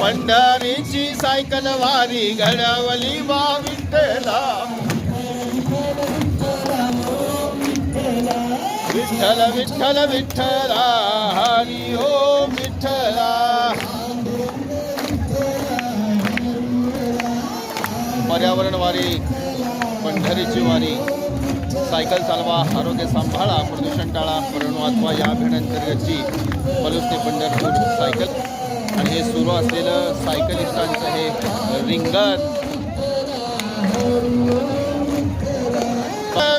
पंढरीची cycle वारी घडवली बा विठ्ठला विठ्ठल विठ्ठल विठ्ठला हरी ओम विठ्ठला. पर्यावरण वारी पंढरीची वारी सायकल चालवा आरोग्य सांभाळा प्रदूषण टाळा मरण वाचवा या अभियानांतर्गतची पलूस ते पंढरपूर सायकल. आणि हे सुरू असलेलं सायकलिस्टांचं हे रिंगण.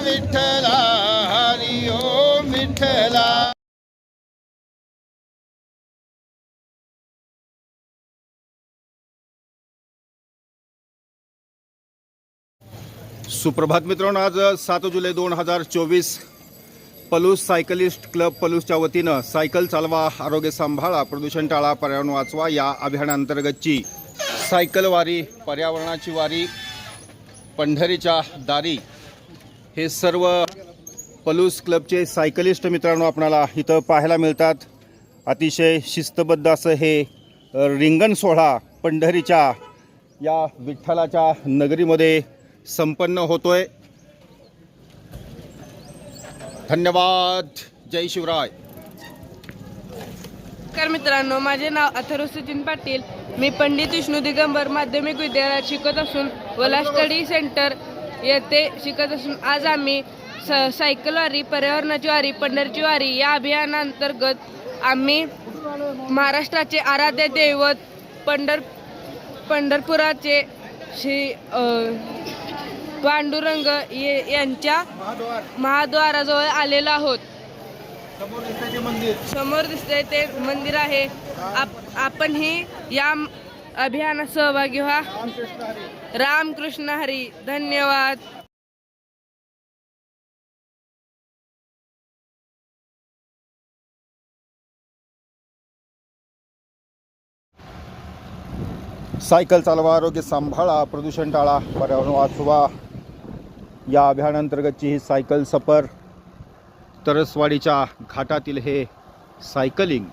विठ्ठला सुप्रभात मित्रांनो आज सात जुलै दोन हजार चोवीस पलूस सायकलिस्ट क्लब पलूसच्या वतीनं सायकल चालवा आरोग्य सांभाळा प्रदूषण टाळा पर्यावरण वाचवा या अभियानांतर्गतची सायकल वारी पर्यावरणाची वारी पंढरीच्या दारी हे सर्व पलूस क्लबचे सायकलिस्ट मित्रांनो आपणाला इथं पाहायला मिळतात. अतिशय शिस्तबद्ध असं हे रिंगण सोहळा पंढरीच्या या विठ्ठलाच्या नगरीमध्ये संपन्न होतोय. धन्यवाद. जय शिवराय. नमस्कार मित्रांनो माझे नाव अथर्व सचिन पाटील. मी पंडित विष्णू दिगंबर माध्यमिक विद्यालयात शिकत असून वला स्टडी सेंटर येथे शिकत असून आज आम्ही स सायकल वारी पर्यावरणाची वारी पंढरची वारी या अभियानांतर्गत आम्ही महाराष्ट्राचे आराध्य दैवत पंढर पंढरपुराचे श्री पांडुरंग ये- यांच्या महाद्वाराजवळ आलेलो आहोत. समोर दिसतंय ते मंदिर. आहे. आप आपण ही या अभियानात सहभागी व्हा. रामकृष्ण हरी. धन्यवाद. सायकल चालवा आरोग्य सांभाळा प्रदूषण टाळा. पर्यावरण वाचवा. या अभियानांतर्गतची ही सायकल सफर तरसवाडीच्या घाटातील हे सायकलिंग.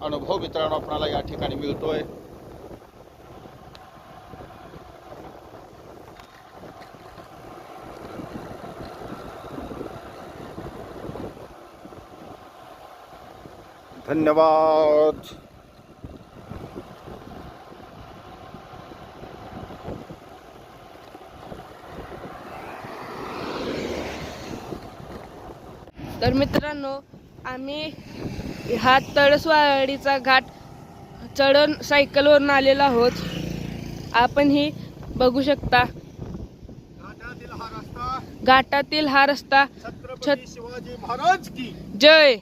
अनुभव मित्रांनो आपणाला या ठिकाणी मिळतोय. धन्यवाद. तर मित्रांनो आम्ही हा तळसवाडीचा घाट चढण सायकलवरून आलेलो आहोत. आपण ही बघू शकता. घाटातील हा रस्ता घाटातील हा रस्ता छत्रपती शिवाजी महाराज की. जय.